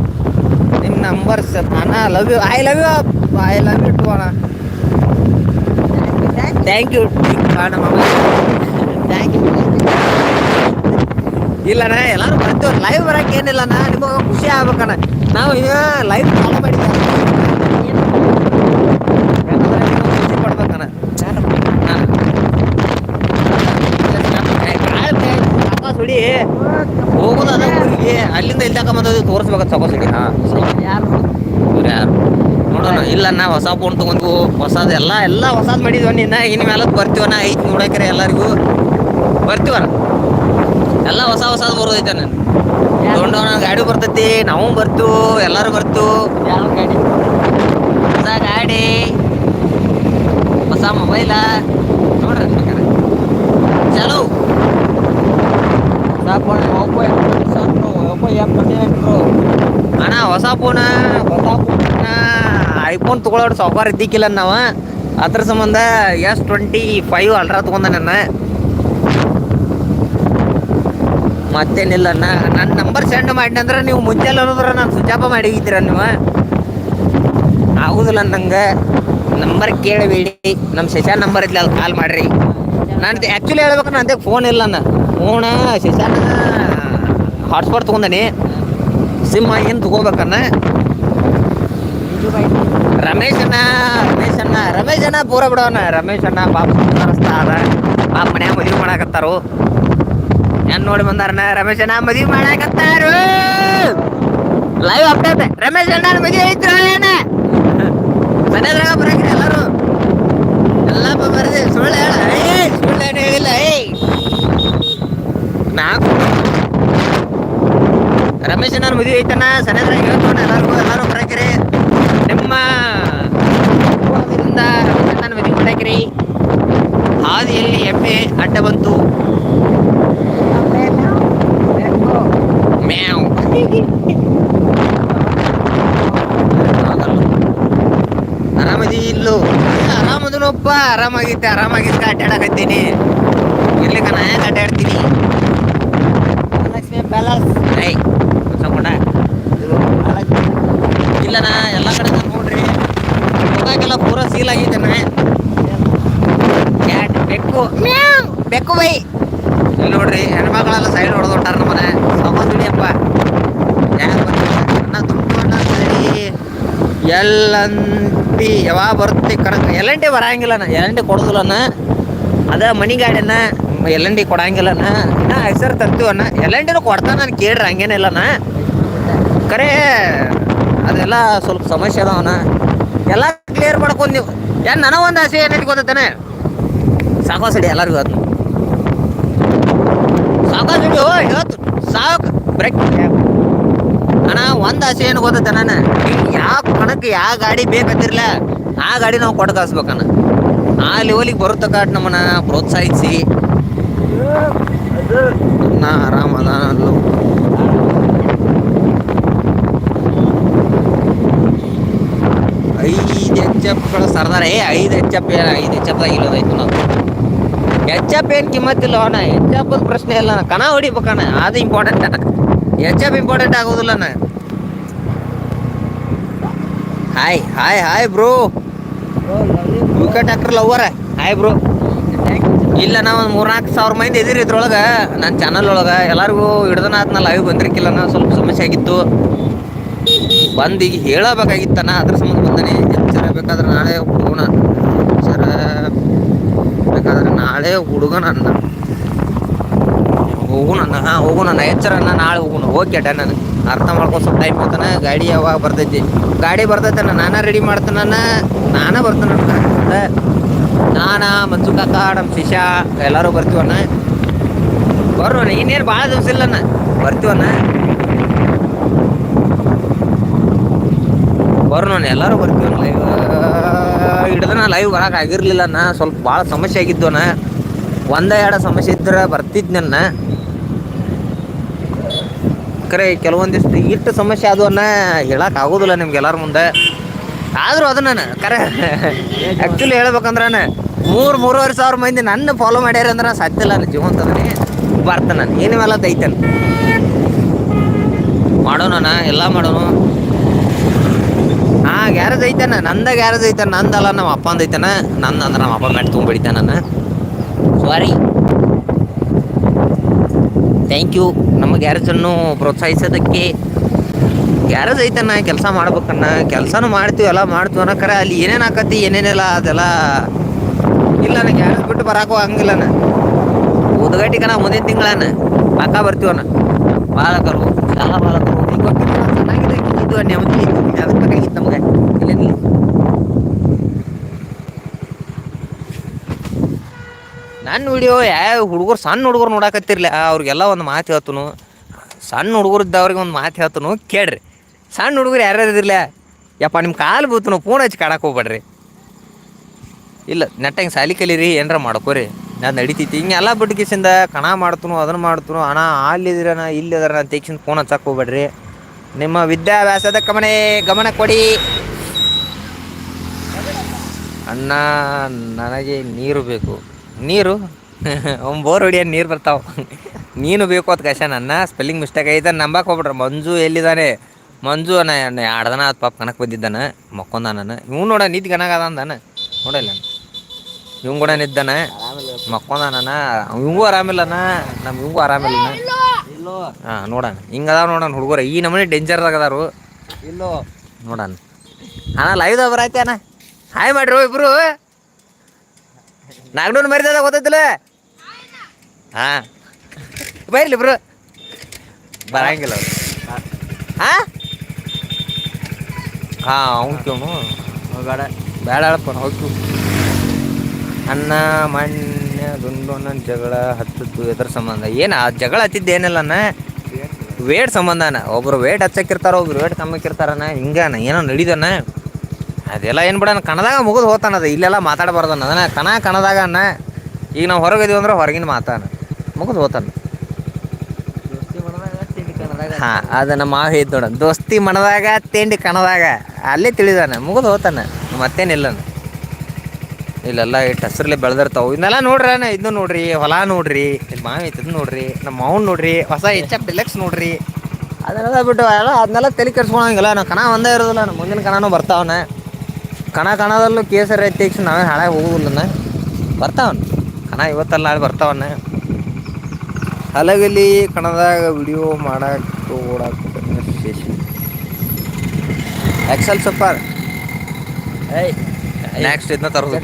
S1: ನಿಮ್ಮ ನಂಬರ್ಸ್ ಅಣ್ಣ love you I love you I love you too thank you ಅಣ್ಣ ಥ್ಯಾಂಕ್ ಯು ಇಲ್ಲಣ್ಣ, ಎಲ್ಲರೂ ಬರ್ತೀವಿ ಲೈವ್ ಬರಕ್ಕೆ ಏನಿಲ್ಲಣ್ಣ. ನಿಮಗೆ ಖುಷಿ ಆಗ್ಬೇಕಣ್ಣ. ನಾವು ಈಗ ಲೈವ್ ಫಾಲೋ ಮಾಡಿದ್ದೆ ಯಾಕಂದ್ರೆ ನೀವು ಖುಷಿ ಪಡ್ಬೇಕಣ್ಣ ನಾನು ಸುಡಿ ಹೋಗೋದು ಅದ ಊರಿಗೆ ಅಲ್ಲಿಂದ ಇಲ್ಲಿ ತಕ ಬಂದದ್ದು ತೋರಿಸ್ಬೇಕಂತ ಸೊಕ ಸುಡಿ ಹಾಂ
S2: ಯಾರು
S1: ಇವ್ರು ಯಾರು ನೋಡೋಣ ಇಲ್ಲ ನಾ ಹೊಸ ಫೋನ್ ತೊಗೊಂಡ್ವು ಹೊಸದು ಎಲ್ಲ ಎಲ್ಲ ಹೊಸದು ಮಾಡಿದ್ವಿ ನಿನ್ನ ಇನ್ನು ಮೇಲೆ ಬರ್ತೀವನ ಐತಿ ನೋಡಕ್ರೆ ಎಲ್ಲರಿಗೂ. ಬರ್ತೀವನ ಎಲ್ಲ ಹೊಸ ಹೊಸದು ಬರೋದೈತೆ ನಾನು ತಗೊಂಡವನ ಗಾಡಿ ಬರ್ತೈತಿ ನಾವು ಬರ್ತು ಎಲ್ಲರೂ ಬರ್ತು
S2: ಯಾವ ಗಾಡಿ?
S1: ಹೊಸ ಗಾಡಿ. ಹೊಸ ಮೊಬೈಲ ನೋಡ್ರಿ ಚಲೋ.
S2: ಒಬ್ಬ ಸಾಕು ಒಬ್ಬ
S1: ಅಣ್ಣ ಹೊಸ ಫೋನ ಹೊಸ ಫೋನ ಐಫೋನ್ ತಗೊಳ್ಳೋರು ಸಾಫ್ಟ್ವೇರ್ ಇದ್ದಿಕ್ಕಿಲ್ಲ ನಾವ. ಅದ್ರ ಸಂಬಂಧ ಎಸ್ ಟ್ವೆಂಟಿ ಫೈವ್ ಅಲ್ಟ್ರಾ ತಗೊಂಡ ನನ್ನ. ಮತ್ತೇನಿಲ್ಲ ನನ್ನ ನಂಬರ್ ಸೆಂಡ್ ಮಾಡಿ ಅಂದ್ರೆ ನೀವು ಮುಂಚೆಲ್ಲ ಅನ್ನೋದ್ರ ನಾನು ಸುಜಾಪ ಮಾಡಿದ್ದೀರ ನೀವು? ಆಗುದಿಲ್ಲ ನಂಗೆ. ನಂಬರ್ ಕೇಳಬೇಡಿ. ನಮ್ಮ ಶಶಾ ನಂಬರ್ ಇದ್ಲ ಅಲ್ಲಿ ಕಾಲ್ ಮಾಡ್ರಿ. ನಾನು ಆ್ಯಕ್ಚುಲಿ ಹೇಳ್ಬೇಕು ನಂದೆ ಫೋನ್ ಇಲ್ಲ ನಾನು ಫೋನ ಶಶಾನ ಹಾಟ್ಸ್ಪಾಟ್ ತೊಗೊಂಡನಿ. ಸಿಮ್ ಏನು ತಗೋಬೇಕನ್ನ ರಮೇಶ್ ಅಣ್ಣ ರಮೇಶ್ ಅಣ್ಣ ರಮೇಶ್ ಅಣ್ಣ ಪೂರ ಬಿಡೋಣ. ರಮೇಶ್ ಅಣ್ಣ ಪಾಪ ಸುತ್ತಾರಸ್ತಾ ಅದ. ಪಾಪ ಮನ್ಯಾಗ ಮದುವೆ ಮಾಡಾಕತ್ತಾರು. ಏನ್ ನೋಡಿ ಬಂದಾರನ ರಮೇಶ್ ಅಣ್ಣ ಮದುವೆ ಮಾಡಾಕತ್ತಾರು. ಲೈವ್ ಅಪ್ಡೇಟ್ ರಮೇಶ್ ಅಣ್ಣ ಮದುವೆ ಐತ್ರ ಏನ ಮನೆಯದ್ರಾಗ ಬರಾಕ್ರಿ ಎಲ್ಲರೂ. ಎಲ್ಲ ಬರ್ದೆ ಸುಳ್ಳು ಹೇಳ. ಏಯ್ ಸುಳ್ಳು ಹೇಳಿಲ್ಲ. ಏಯ್ ನಾಲ್ಕು. ರಮೇಶ್ ಅಣ್ಣ ಮದುವೆ ಐತನ ಸನೇದ್ರಾಗ ಹೇಳ್ಕೊಂಡು ಎಲ್ಲರಿಗೂ. ಎಲ್ಲರೂ ಬರಾಕ್ರಿ ನಿಮ್ಮ ಅನುಭವದಿಂದ ರಮೇಶ್ ಅಣ್ಣನ ಮದುವೆ ಮಾಡಾಕ್ರಿ ಹಾದಿಯಲ್ಲಿ ಎಮ್ಮೆ ಅಡ್ಡ ಬಂತು ಮ್ಯಾವ್ ಆರಾಮದಿ ಇಲ್ಲೋ ಆರಾಮದನಪ್ಪ ಆರಾಮಾಗಿತ್ತೆ ಆರಾಮಾಗಿದ್ದ ಅಡ್ಡಾಡಕತ್ತೀನಿ ಇರ್ಲಿ ಕಣ ಯಾಕೆ ಅಡ್ಡಾಡ್ತೀನಿ
S2: ಪ್ಯಾಲೇಸ್
S1: ಐ ಸಕೊಂಡ ಇಲ್ಲನ ಎಲ್ಲ ಕಡೆ ನೋಡ್ರಿ ಗೋಕಾಕೆಲ್ಲ ಪೂರ ಸೀಲ್ ಆಗಿದ್ದಾನೆ ಕ್ಯಾಟ್ ಬೆಕ್ಕು. ಬೆಕ್ಕು ಬೈ. ಇಲ್ಲಿ ನೋಡ್ರಿ ಹೆಣ್ಮಕ್ಳೆಲ್ಲ ಸೈಡ್ ಹೊಡೆದು ಹೊಂಟಾರ ನಮ್ಮನೆ. ಸಮಸ್ಯೆ ಅಪ್ಪ. ಯಾಕೆ ಬರ್ತಿಲ್ಲ? ಅಣ್ಣ ದುಡ್ಡು ಅಣ್ಣ ಸರಿ ಎಲ್ಲಂಟಿ ಯಾವಾಗ ಬರುತ್ತೆ ಕಣಕ್? ಎಲ್ಲಂಟಿ ಬರಂಗಿಲ್ಲನ ಎಲ್ಲಂಟಿ ಕೊಡೋದಿಲ್ಲನ ಅದ ಮನಿ ಗಾಡಿನ ಎಲ್ಲಂಟಿ ಕೊಡಂಗಿಲ್ಲನ ಇನ್ನ ಹೆಸರು ತರ್ತೀವನ್ನ ಎಲ್ಲಂಟಿನೂ ಕೊಡ್ತಾನ ನಾನು ಕೇಳ್ರಿ ಹಂಗೇನಿಲ್ಲನ ಕರೆ, ಅದೆಲ್ಲ ಸ್ವಲ್ಪ ಸಮಸ್ಯೆ ಅದಾವನ ಎಲ್ಲ ಕ್ಲಿಯರ್ ಮಾಡ್ಕೊಂಡು ನೀವು. ಏನ್ ನನಗೆ ಒಂದು ಆಸೆ ಏನೈತಿ ಗೊತ್ತಾನೆ ಸಾಕೋ ಸಡಿ ಎಲ್ಲರಿಗೂ ಅದು ಸಾಕೋ ಸಡಿ ಓ ಇವತ್ತು ಸಾಕು. ಬ್ರೇಕ್ ಅಣ್ಣ, ಒಂದು ಆಸೆ ಏನು ಗೊತ್ತೈತೆ ನಾನು ಯಾವ ಕಣಕ್ಕೆ ಯಾವ ಗಾಡಿ ಬೇಕಂತಿರ್ಲ ಆ ಗಾಡಿ ನಾವು ಕೊಟ್ಟು ಕಳಿಸ್ಬೇಕಣ್ಣ. ಆ ಲೆವೆಲಿಗೆ ಬರುತ್ತಕ ನಮ್ಮನ್ನ ಪ್ರೋತ್ಸಾಹಿಸಿ. ನಾ ಆರಾಮ ಅಲ್ಲ ಐದು ಎಚ್ ಎಫ್ಗಳು ಸರ್ದಾರ, ಏ, ಐದು ಎಚ್ ಎಫ್ ಐದು ಎಚ್ ಎಫ್ ಇಲ್ಲೋದಾಯ್ತು ನಾವು ಎಚ್ ಎಫ್ ಏನು ಕಿಮ್ಮತ್ತಿಲ್ಲ ಅಣ್ಣ, ಎಚ್ ಎಫ್ ಪ್ರಶ್ನೆ ಇಲ್ಲ ಕಣ ಹೊಡಿಬೇಕಣ್ಣ, ಅದು ಇಂಪಾರ್ಟೆಂಟ್ ಅಣ್ಣ. ಎಚ್ ಇಂಪಾರ್ಟೆಂಟ್ ಆಗೋದಿಲ್ಲ hi hi hi bro wicket ಹಾಕ್ರ ಲವರ ಹಾಯ್ ಬ್ರೋ ಇಲ್ಲ, ನಾ ಒಂದು ಮೂರ್ನಾಲ್ಕು ಸಾವಿರ ಮಂದಿ ಎದಿರಿ ಇದ್ರೊಳಗೆ. ನನ್ನ ಚಾನಲ್ ಒಳಗೆ ಎಲ್ಲರಿಗೂ ಹಿಡ್ದನ ಆದ್ನ ಲೈವ್ ಬಂದಿರ್ಕಿಲ್ಲ, ನಾ ಸ್ವಲ್ಪ ಸಮಸ್ಯೆ ಆಗಿತ್ತು. ಬಂದು ಈಗ ಹೇಳಬೇಕಾಗಿತ್ತನ ಅದ್ರ ಸಂಬಂಧ ಬಂದಾನೆ. ಎಚ್ಚರ ಬೇಕಾದ್ರೆ ನಾಳೆ ಹುಡುಗನ ಎಚ್ಚರ ಬೇಕಾದ್ರೆ ನಾಳೆ ಹುಡುಗನ ಅನ್ನ ಹೋಗುಣ ಹಾಂ ಹೋಗುಣ ಎಚ್ಚರ ಅನ್ನ ನಾಳೆ ಹೋಗುಣ ಓಕೆ ಡನ್ ನಾನು. ಅರ್ಥ ಮಾಡ್ಕೊಂಡು ಸ್ವಲ್ಪ ಟೈಮ್ ಹೋಗ್ತಾನೆ ಗಾಡಿ ಯಾವಾಗ ಬರ್ತೈತಿ? ಗಾಡಿ ಬರ್ತೈತೆ ನಾನು ರೆಡಿ ಮಾಡ್ತಾನ ನಾನು. ಬರ್ತಾನ ನಾನ, ಮಂಜು ಕಾಕ ನಮ್ಮ ಶಿಶಾ ಎಲ್ಲರೂ ಬರ್ತೀವಣ್ಣ ಬರೋಣ ಇನ್ನೇನು ಭಾಳ ದಿವಸ ಇಲ್ಲಣ್ಣ ಬರ್ತೀವಣ್ಣ ಬರೋಣ ಎಲ್ಲರೂ ಬರ್ತೀವಣ್ಣ ಲೈವ್ ಹಿಡ್ದನ ಲೈವ್ ಬರೋಕ್ಕಾಗಿರ್ಲಿಲ್ಲಣ್ಣ ಸ್ವಲ್ಪ ಭಾಳ ಸಮಸ್ಯೆ ಆಗಿದ್ದು ಅಣ್ಣ. ಒಂದ, ಎರಡು ಸಮಸ್ಯೆ ಇದ್ರೆ ಬರ್ತಿದ್ನನ್ನ ಕರೆ, ಕೆಲವೊಂದಿಷ್ಟು ಇಟ್ಟು ಸಮಸ್ಯೆ ಅದು ಅನ್ನ ಹೇಳಕ್ಕೆ ಆಗೋದಿಲ್ಲ ನಿಮ್ಗೆ ಎಲ್ಲರ ಮುಂದೆ. ಆದರೂ ಅದು ನಾನು ಕರೆ ಆ್ಯಕ್ಚುಲಿ ಹೇಳ್ಬೇಕಂದ್ರೆ ಮೂರು, ಮೂರುವರೆ ಸಾವಿರ ಮಂದಿ ನನ್ನ ಫಾಲೋ ಮಾಡ್ಯಾರ ಅಂದ್ರೆ ಸಾಧ್ಯ ಇಲ್ಲ ನನ್ನ ಜೀವಂತದನೆ ಬರ್ತಾನೆ ನಾನು, ಏನು ಮೇಲೆ ದೈತೇನೆ ಮಾಡೋಣ ಎಲ್ಲ ಮಾಡೋಣ. ಹಾಂ ಗ್ಯಾರೇಜ್ ಐತನ ನಂದ ಗ್ಯಾರೇಜ್ ಐತಾನ ನಂದಲ್ಲ, ನಮ್ಮ ಅಪ್ಪಂದು ಐತನ ನಂದು ಅಂದ್ರೆ ನಮ್ಮ ಅಪ್ಪ ಮ್ಯಾಟ್ ತೊಗೊಂಡ್ಬಿಡಿತಾನ ನಾನು. ಸಾರಿ ಥ್ಯಾಂಕ್ ಯು ನಮ್ಮ ಗ್ಯಾರೇಜನ್ನು ಪ್ರೋತ್ಸಾಹಿಸೋದಕ್ಕೆ ಗ್ಯಾರೇಜ್ ಐತನ ಕೆಲಸ ಮಾಡ್ಬೇಕನ್ನ ಕೆಲಸನೂ ಮಾಡ್ತೀವಿ, ಎಲ್ಲ ಮಾಡ್ತೀವಿ ಅನ್ನೋ ಕರೆ ಅಲ್ಲಿ ಏನೇನು ಆಕತಿ, ಏನೇನೆಲ್ಲ, ಅದೆಲ್ಲ ಇಲ್ಲ ನಾ ಗ್ಯಾರೇಜ್ ಬಿಟ್ಟು ಬರಾಕೋ ಹಂಗಿಲ್ಲನ ನಾ ಮುಂದಿನ ತಿಂಗಳನ ಪಕ್ಕ ಬರ್ತೀವನ ಬಾಲಕರು ಎಲ್ಲ ಬಾಲಕರು ಈಗ ಚೆನ್ನಾಗಿದೆ. ಇದು ನೆಮ್ಮದಿ ಬೇಕಾಗಿತ್ತು ನಮಗೆ ಇಲ್ಲ ನನ್ನ ವಿಡಿಯೋ ಯಾವ ಹುಡುಗರು ಸಣ್ಣ ಹುಡುಗರು ನೋಡಾಕತ್ತಿರ್ಲಿ. ಅವ್ರಿಗೆಲ್ಲ ಒಂದು ಮಾತು ಹೇಳ್ತನು. ಸಣ್ಣ ಹುಡುಗರು ಇದ್ದವ್ರಿಗೆ ಒಂದು ಮಾತು ಹೇಳ್ತನು. ಕೇಳ್ರಿ. ಸಣ್ಣ ಹುಡುಗರು ಯಾರ್ಯಾರು ಇದಿರ್ಲ ಯಪ್ಪ ನಿಮ್ಮ ಕಾಲು ಬೂತನು ಫೋನ್ ಹಚ್ಚಿ ಕಾಡಕ್ಕೆ ಹೋಗ್ಬೇಡ್ರಿ. ಇಲ್ಲ ನೆಟ್ಟಂಗೆ ಸಾಲಿ ಕಲೀರಿ, ಏನಾರ ಮಾಡ್ಕೋರಿ. ನಾನು ನಡಿತೈತಿ. ಹಿಂಗೆಲ್ಲ ಬಿಟ್ಟು ಕಿಸಿಂದ ಕಣ ಮಾಡ್ತನು ಅದನ್ನು ಮಾಡ್ತನು, ಅಣ್ಣ ಅಲ್ಲಿದ್ರನ ಇಲ್ಲಿದ್ರನ ತೆಗಿಸಿಂದ ಫೋನ್ ಹಚ್ಚಕ್ಕೆ ಹೋಗ್ಬೇಡ್ರಿ. ನಿಮ್ಮ ವಿದ್ಯಾಭ್ಯಾಸದ ಗಮನ ಗಮನ ಕೊಡಿ. ಅಣ್ಣ, ನನಗೆ ನೀರು ಬೇಕು. ನೀರು? [LAUGHS] ಅವ್ನು ಬೋರ್ ಹೊಡಿಯೋ ನೀರು ಬರ್ತಾವ. ನೀನು ಬೇಕು ಅಂತ ಕಷ ನನ್ನ ಸ್ಪೆಲ್ಲಿಂಗ್ ಮಿಸ್ಟೇಕ್ ಐತೆ ನಂಬಕ್ಕೆ ಹೋಗ್ಬಿಟ್ರೆ. ಮಂಜು ಎಲ್ಲಿದ್ದಾನೆ ಮಂಜು ಅನ್ನ ಎರಡು ದಿನ ಆತು ಪಾಪ ಕನಕ್ಕೆ ಬಂದಿದ್ದಾನೆ ಮಕ್ಕೊಂದ ನಾನು ಇವ್ನು ನೋಡ ನಿದ್ದು ಕನಗದ ಅಂದಾನೆ. ನೋಡಲ್ಲ ಇವ್ ಕೂಡ ನಿದ್ದಾನೆ. ಮಕ್ಕೊಂದ ನಾನು ಇವಂಗೂ ಆರಾಮಿಲ್ಲನ ನಮ್ಗೆ ಇವಂಗೂ ಆರಾಮಿಲ್ಲ
S2: ಇಲ್ಲೋ?
S1: ಹಾಂ ನೋಡಣ. ಹಿಂಗದಾವ ನೋಡಣ ಹುಡುಗರು. ಈ ನಮ್ಮನೆ ಡೇಂಜರ್ದಾಗ ಅದಾರು.
S2: ಇಲ್ಲೋ?
S1: ನೋಡಣ. ಅಣ್ಣ ಲೈವ್ದಾಗ ಬರೈತೆ ಅಣ್ಣ. ಹಾಯ್ ಮಾಡ್ರಿ ಇಬ್ರು. ನಾಗ್ನೂರು ಮರಿದ ಗೊತ್ತೈತಿಲ್ಲ? ಹಾಂ. ಬೈರ್ಲಿ ಇಬ್ರು ಬರಂಗಿಲ್ಲ ಅವ್ರು. ಹಾಂ? ಹಾಂ ಅವ್ನು
S2: ಹೋಗಬೇಡ.
S1: ಬೇಡ ಹೇಳಪ್ಪ ಹೋಗ್ತು ಅನ್ನ ಮಣ್ಣ ದುಂಡೋನ ಜಗಳ ಹತ್ತದ್ದು ಎದ್ರ ಸಂಬಂಧ. ಏನು ಆ ಜಗಳ ಹತ್ತಿದ್ದು ಏನಿಲ್ಲನ ವೇಟ್ ಸಂಬಂಧನ. ಒಬ್ರು ವೇಟ್ ಹಚ್ಚಕ್ಕಿರ್ತಾರ ಒಬ್ರು ವೇಟ್ ಕಮ್ಮಕ್ಕಿರ್ತಾರನ ಹಿಂಗಾನ ಏನೋ ನಡೀದನ ಅದೆಲ್ಲ ಏನು ಬಿಡೋಣ ಕನ್ನದಾಗ ಮುಗಿದು ಹೋತಾನದ ಇಲ್ಲೆಲ್ಲ ಮಾತಾಡಬಾರ್ದನ ಅದನ್ನ ಕಣ ಕಣದಾಗ ಅನ್ನ ಈಗ ನಾವು ಹೊರಗಿದೀವಿ ಅಂದ್ರೆ ಹೊರಗಿನ ಮಾತಾನ. ಮುಗಿದು ಹೋತಾನ.
S2: ದೋಸ್ತಿ ಮಾಡಿದಾಗ ತಿಂಡಿ ಕಣದಾಗ.
S1: ಹಾಂ ಅದು ನಮ್ಮ ಮಾವ ಹೇಳಿದ್ ನೋಡ. ದೋಸ್ತಿ ಮಣದಾಗ ತಿಂಡಿ ಕಣದಾಗ ಅಲ್ಲೇ ತಿಳಿದಾನೆ ಮುಗಿದು ಹೋತಾನ. ಮತ್ತೇನಿಲ್ಲನ. ಇಲ್ಲೆಲ್ಲ ಇಟ್ಟು ಹಸ್ರಲ್ಲಿ ಬೆಳೆದಿರ್ತಾವೆ. ಇದನ್ನೆಲ್ಲ ನೋಡ್ರಿ ಅಣ್ಣ ಇದನ್ನು ನೋಡ್ರಿ ಹೊಲ ನೋಡ್ರಿ ಇಲ್ಲಿ ಮಾವಿ ಇತ್ತು ನೋಡ್ರಿ ನಮ್ಮ ಮಾವನ್ ನೋಡ್ರಿ ಹೊಸ ಎಚ್ ಎಫ್ ಡಿಲೆಕ್ಸ್ ನೋಡ್ರಿ. ಅದನ್ನೆಲ್ಲ ಬಿಟ್ಟು ಎಲ್ಲ ಅದನ್ನೆಲ್ಲ ತಲೆ ಕೆಡ್ಸ್ಕೊಳಂಗಿಲ್ಲ. ನಾವು ಕಣ ಒಂದೇ ಇರೋದಿಲ್ಲ ನಮ್ಮ ಮುಂದಿನ ಕಣನೂ ಬರ್ತಾವನೆ. ಕಣ ಕಣದಲ್ಲೂ ಕೇಸರಿ ಎತ್ತಿಕ್ಸ್ ನಾವೇ ಹಾಳಾಗಿ ಹೋಗುದಿಲ್ಲನ? ಬರ್ತಾವನ್. ಕಣ ಇವತ್ತಲ್ಲ ನಾಳೆ ಬರ್ತಾವನ್ನ ಹಲಗಲಿ ಕಣದಾಗ ವಿಡಿಯೋ ಮಾಡಕ್ಕೆ ಓಡಾಕ ಶೇಷಿ ಎಕ್ಸೆಲ್ ಸೂಪರ್.
S2: ಏಯ್
S1: ನೆಕ್ಸ್ಟ್ ಇದನ್ನ ತರೋದು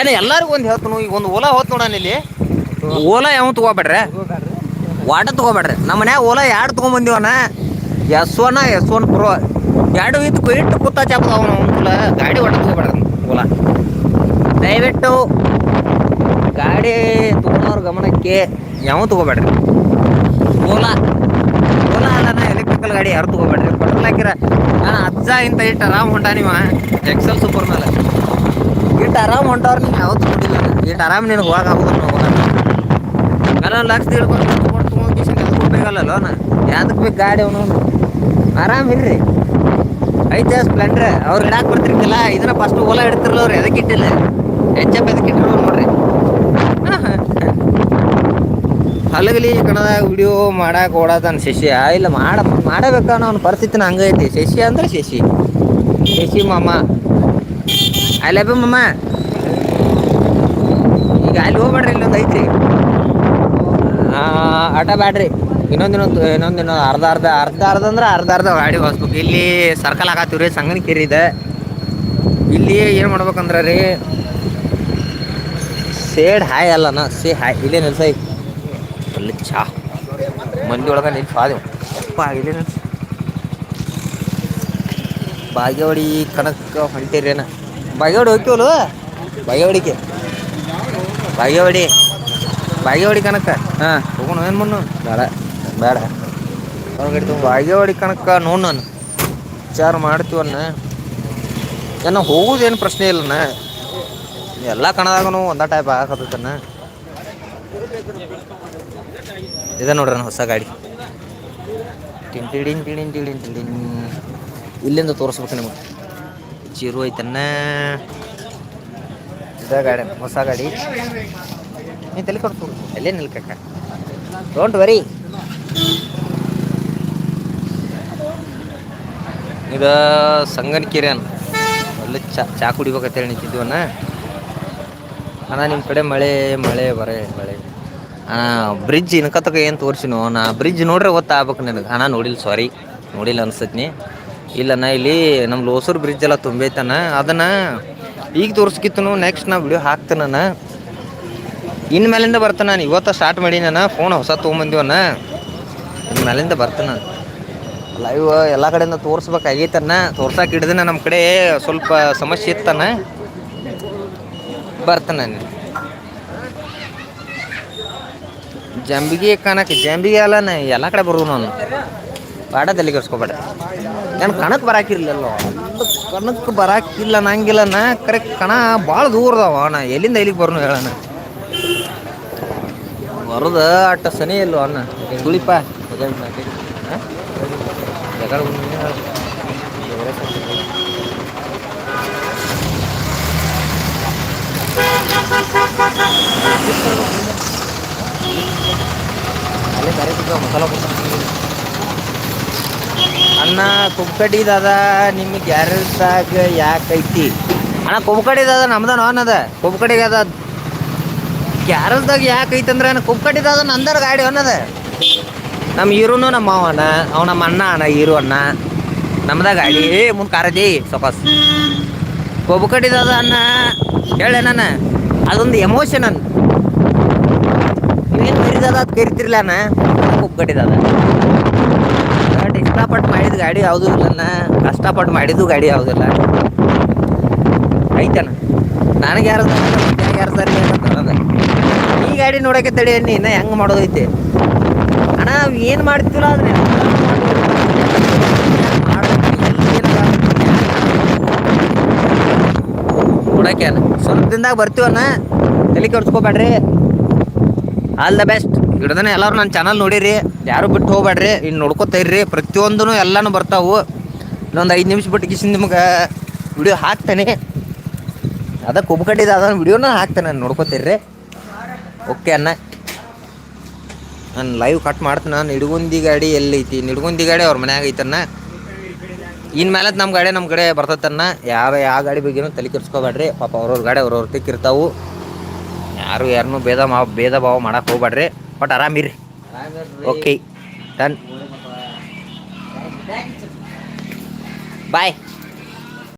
S1: ಏನ ಎಲ್ಲರಿಗೂ ಒಂದು ಹೇಳ್ತು ಈಗ ಒಂದು ಓಲಾ ಹೋತ್ ನೋಡಣ ಇಲ್ಲಿ. ಓಲಾ ಯಾವ ತಗೋಬೇಡ್ರಿ? ವಾಟ ತಗೋಬೇಡ್ರಿ. ನಮ್ಮ ಮನ್ಯಾಗ ಓಲಾ ಎರಡು ತೊಗೊಂಬಂದಿವನ? S one S one pro ಎರಡು ಇತ್ತು ಇಟ್ಟು ಕೂತ ಚಾಪದ ಅವನು ಒಂದ್ಸಲ ಗಾಡಿ ತಗೋಬೇಡ್ರಿ ಓಲಾ ದಯವಿಟ್ಟು ಗಾಡಿ ತೊಗೊಳೋರ ಗಮನಕ್ಕೆ ಯಾವ ತಗೋಬೇಡ್ರಿ. ಓಲಾ ಓಲಾ ಅಲ್ಲ ಎಲೆಕ್ಟ್ರಿಕಲ್ ಗಾಡಿ ಯಾರು ತಗೋಬೇಡ್ರಿ. ಪೆಟ್ರೋಲ್ ಹಾಕಿರ. ನಾನು ಅಜ್ಜ ಇಂತ ಇಟ್ಟು ಆರಾಮ್ ಹೊಂಟ ನೀವ? ಎಕ್ಸೆಲ್ ಸೂಪರ್ ಮೇಲೆ ಇಟ್ಟು ಆರಾಮ್ ಹೊಂಟವ್ರು ನೀನು ಯಾವತ್ತು ನೋಡಿಲ್ಲ. ಇಟ್ಟು ಆರಾಮ್ ನಿನಗೆ ಹೋಗಕ್ಕೆ ನಾವು ಹೋಗಲ್ಲ ಲಕ್ಷ ತಿಳ್ಕೊಂಡು ತೊಗೊಂಡು ತೊಗೊಂಡು ಅದಕ್ಕೆ ಬೇಕಲ್ಲೋ ನಾ ಯಾವ್ದಕ್ಕೆ ಬೇಕು ಗಾಡಿ ಅವನು ಆರಾಮ್ ಇರ್ರಿ. ಐತೆ ಸ್ಪ್ಲೆಂಡ್ರ್ ಅವ್ರು ಇಡಾಕ್ ಬರ್ತಿರ್ತಿಲ್ಲ ಇದನ್ನ ಫಸ್ಟ್ ಓಲಾ ಇಡ್ತಿರಲ್ಲ ಅವ್ರು ಎದಕ್ಕೆ ಇಟ್ಟಿಲ್ಲ. ಎಚ್ ಎಫ್ ಎದಕ್ಕೆ ಇಟ್ಟಿರೋ ನೋಡ್ರಿ. [LAUGHS] ಹಲಗಲಿ ಕಣದಾಗ ವಿಡಿಯೋ ಮಾಡಕ್ಕೆ ಓಡಾತಾನ ಶಶಿ. ಇಲ್ಲ ಮಾಡ ಮಾಡಬೇಕ ಅವ್ನ ಪರಿಸ್ಥಿತಿನ ಹಂಗೈತಿ ಶಶಿ ಅಂದ್ರೆ ಶಶಿ. ಶಶಿ ಮಾಮ. ಬಿ ಮಾಮ. ಈಗ ಅಲ್ಲಿ ಹೋಗ್ಬೇಡ್ರಿ ಇಲ್ಲೊಂದು ಐತ್ರಿ. ಆ, ಆಟ ಬ್ಯಾಡ್ರಿ. ಇನ್ನೊಂದು ಇನ್ನೊಂದಿನ ಇನ್ನೊಂದು ಇನ್ನೊಂದು ಅರ್ಧ ಅರ್ಧ ಅರ್ಧ ಅರ್ಧ ಅಂದ್ರೆ ಅರ್ಧ ಅರ್ಧ ಗಾಡಿ ಹೋಗ್ಬೇಕು ಇಲ್ಲಿ ಸರ್ಕಲ್ ಹಾಕತ್ತೀವಿ ರೀ ಸಂಗನಕೇರಿ ಇದೆ. ಇಲ್ಲಿ ಏನು ಮಾಡ್ಬೇಕಂದ್ರೆ ರೀ ಸೇಡ್ ಹಾಯ್ ನಾ ಸೇ ಹಾಯ್ ಇಲ್ಲೇ ನಿಲ್ಸೈ ಅಲ್ಲಿ ಚಾ. ಮಂದಿ ಒಳಗೆ ನಿಲ್ಸಿ ಫಾದಿ ಅಪ್ಪ ಇಲ್ಲೇ ನಿಲ್ಸಿ. ಬಾಗೇವಾಡಿ ಕನಕ ಹೊಂಟಿರೇನ ಬಾಗೇವಾಡಿ ಹೋಗ್ತೀವಲ್ಲ ಬಾಗೇವಾಡಿಗೆ. ಬಾಗೇವಾಡಿ. ಬಾಗೇವಾಡಿ ಕನಕ ಹಾಂ. ಹೋಗೋಣ ಏನು ಮಣ್ಣು ಬೇಡ. ಬೇಡ. ಅವ್ರಿಗೆ ಬಾಗೇವಾಡಿ ಕಣಕ್ಕ, ನೋಡು ನಾನು. ವಿಚಾರ ಮಾಡ್ತೀವನ್ನ ಏನ ಹೋಗುದೇನು ಪ್ರಶ್ನೆ ಇಲ್ಲನ ಎಲ್ಲ ಕಣದಾಗನು ಒಂದ ಟೈಪ್ ಆಗಕತ್ತನ ಇದೆ ನೋಡ್ರಿ ಹೊಸ ಗಾಡಿ. ಟಿನ್ ಟಿಡಿನ್ ಟಿಡಿನ್ ಟಿಡಿನ್ ಟಿಡಿನ್ ಇಲ್ಲಿಂದ ತೋರಿಸ್ಬೇಕು ನಿಮಗೆ. ಚೀರು ಐತನ್ನ. ಇದ ಗಾಡಿ, ಹೊಸ ಗಾಡಿ. ನೀ ತಲೆ ಕೊಡ್ತು ಅಲ್ಲೇ ನಿಲ್ಕಕ್ಕ. ಡೋಂಟ್ ವರಿ ಇದು ಸಂಗನ ಅನ್ನ ಅಲ್ಲಿ ಚಾ ಚಾ ಕುಡಿಬೇಕಂತೇಳಿ ನಿಂತಿದ್ವನ್ನ ಅಣ್ಣ ನಿಮ್ಮ ಕಡೆ ಮಳೆ ಮಳೆ ಬರೇ, ಮಳೆ. ಅಣ್ಣ ಬ್ರಿಡ್ಜ್ ಇನ್ಕತ್ತಕ ಏನು ತೋರಿಸಿನೋ ನಾ ಬ್ರಿಡ್ಜ್ ನೋಡ್ರೆ ಗೊತ್ತಾಗ್ಬೇಕು ನನಗೆ. ಅಣ್ಣ ನೋಡಿಲ್ಲ ಸಾರಿ ನೋಡಿಲ್ಲ ಅನ್ಸತ್ನಿ. ಇಲ್ಲ ನಾ ಇಲ್ಲಿ ನಮ್ಮ ಲೋಸೂರು ಬ್ರಿಡ್ಜ್ ಎಲ್ಲ ತುಂಬೈತಣ್ಣ. ಅದನ್ನು ಈಗ ತೋರಿಸ್ಕಿತ್ತು ನೆಕ್ಸ್ಟ್ ನಾ ವಿಡಿಯೋ ಹಾಕ್ತಾನಣ್ಣ. ಇನ್ಮೇಲಿಂದ ಬರ್ತಾನೆ ನಾನು ಇವತ್ತು ಸ್ಟಾರ್ಟ್ ಮಾಡಿ ನಾನು ಫೋನ್ ಹೊಸ ತೊಗೊಂಬಂದಿವನ ಇನ್ನು ಮೇಲಿಂದ ಬರ್ತಾನೆ ಲೈವ್ ಎಲ್ಲ ಕಡೆಯಿಂದ ತೋರಿಸ್ಬೇಕಾಗೈತನ್ನ ತೋರ್ಸಕ್ಕೆ ಹಿಡ್ದನ ನಮ್ಮ ಕಡೆ ಸ್ವಲ್ಪ ಸಮಸ್ಯೆ ಇತ್ತನ ಬರ್ತಾನೆ ಜಂಬಿಗೆ ಕನಕ ಜಂಬಿಗೆ ಅಲ್ಲ ನಾ, ಎಲ್ಲ ಕಡೆ ಬರು ನಾನು. ಬಾಡ ತಲೆ ಕೆಡ್ಸ್ಕೊಬೇಡ ನಾನು ಕಣಕ್ಕೆ ಬರಾಕಿರ್ಲಿಲ್ಲ? ಕಣಕ್ಕೆ ಬರಾಕಿಲ್ಲ, ನಂಗಿಲ್ಲ ನಾ. ಕರೆಕ್ಟ್ ಕಣ ಭಾಳ ದೂರ ಅದಾವ, ನಾ ಎಲ್ಲಿಂದ ಎಲ್ಲಿಗೆ ಬರೋನು ಹೇಳಣ್ಣ ಬರೋದ ಅಟ್ಟ ಸನಿ ಇಲ್ವ ಅಣ್ಣ ಗುಳಿಪ ಅಲ್ಲೇ ಕರೆ ಮಸಾಲ ಕೊಡ್ತಾನೆ ಅಣ್ಣ ಕುಬ್ಕಡಿದಾದ ನಿಮ್ಮ ಗ್ಯಾರೇಜ್ದಾಗ ಯಾಕೈತಿ ಅಣ್ಣ ಕುಬ್ಕಡಿದಾದ ನಮ್ದನ ಅನ್ನದ? ಕುಬ್ಕಡಿಗೆ ಅದ ಗ್ಯಾರೇಜ್ದಾಗ ಯಾಕೈತಿ ಅಂದ್ರೆ ಅಣ್ಣ ಕುಬ್ಕಡಿದಾದ ನಂದರ ಗಾಡಿ ಅನ್ನದ. ನಮ್ಮ ಹೀರೋನು ನಮ್ಮ ಮಾವನ, ಅವ ನಮ್ಮ ಅಣ್ಣ ಅಣ್ಣ ಹೀರೋ ಅಣ್ಣ. ನಮ್ದ ಗಾಡಿ ಏ, ಮುಂದೆ ಕಾರದಿ ಸೊಪಾಸ್ ಕೊಬ್ಬು ಕಟ್ಟಿದದ ಅಣ್ಣ ಹೇಳ ನಾನು? ಅದೊಂದು ಎಮೋಷನ್ ಅನ್. ನೀವೇನು ಕರಿದದ ಅದು ಕರಿತಿರ್ಲ ಅಣ್ಣ? ಕೊಬ್ಬು ಬಟ್ ಇಷ್ಟಪಟ್ಟು ಮಾಡಿದ ಗಾಡಿ ಯಾವುದೂ ಇಲ್ಲ ಕಷ್ಟಪಟ್ಟು ಮಾಡಿದ್ದು ಗಾಡಿ ಯಾವುದಿಲ್ಲ ಐತನ ನನಗೆ ಯಾರು ಯಾರು ಸರಿ ಈ ಗಾಡಿ ನೋಡೋಕೆ ಅನ್ನಿ ಇನ್ನ ಹೆಂಗೆ ಮಾಡೋದೈತಿ? ಅಣ್ಣ ನಾವು ಏನು ಮಾಡ್ತೀವಲ್ಲ ಆದರೆ ನೋಡಕ್ಕೆ ಸ್ವಲ್ಪ ದಿನದಾಗ ಬರ್ತೀವನ್ನ ತಲೆ ಕೆಡ್ಸ್ಕೋಬೇಡ್ರಿ. All the best. ಹಿಡ್ದನೆ ಎಲ್ಲರೂ ನನ್ನ ಚಾನಲ್ ನೋಡಿರಿ. ಯಾರು ಬಿಟ್ಟು ಹೋಗ್ಬೇಡ್ರಿ. ಇನ್ನು ನೋಡ್ಕೊತಾ ಇರ್ರಿ. ಪ್ರತಿಯೊಂದೂ ಎಲ್ಲಾನು ಬರ್ತಾವು. ಇನ್ನೊಂದು ಐದು ನಿಮಿಷ ಬಿಟ್ಟು ಕಿಸಿಂದ ನಿಮ್ಗೆ ವಿಡಿಯೋ ಹಾಕ್ತೇನೆ. ಅದಕ್ಕೆ ಒಬ್ಬಕಟ್ಟಿದ ಅದನ್ನು ವಿಡಿಯೋನ ಹಾಕ್ತೇನೆ. ನೋಡ್ಕೊತಿರ್ರಿ ಓಕೆ ಅಣ್ಣ. ನಾನು ಲೈವ್ ಕಟ್ ಮಾಡ್ತೀನಿ. ನಾನು ನಿಡ್ಗುಂದಿ ಗಾಡಿ ಎಲ್ಲೈತಿ? ನಿಡ್ಗುಂದಿ ಗಾಡಿ ಅವ್ರ ಮನ್ಯಾಗ ಐತನ್ನ. ಇನ್ಮೇಲೆ ನಮ್ಮ ಗಾಡಿ ನಮ್ಮ ಕಡೆ ಬರ್ತತನ್ನ. ಯಾವ ಯಾವ ಗಾಡಿ ಬಗ್ಗೆನೂ ತಲೆ ಕೆರ್ಸ್ಕೊಬೇಡ್ರಿ ಪಾಪ ಅವ್ರವ್ರ ಗಾಡಿ ಅವ್ರವ್ರ ತಿಕ್ಕಿರ್ತಾವು ಯಾರು ಯಾರನ್ನೂ ಭೇದ ಮಾ ಭೇದ ಭಾವ ಮಾಡಕ್ಕೆ ಹೋಗ್ಬೇಡ್ರಿ. ಬಟ್ ಆರಾಮಿರಿ ಓಕೆ ಡನ್ ಬಾಯ್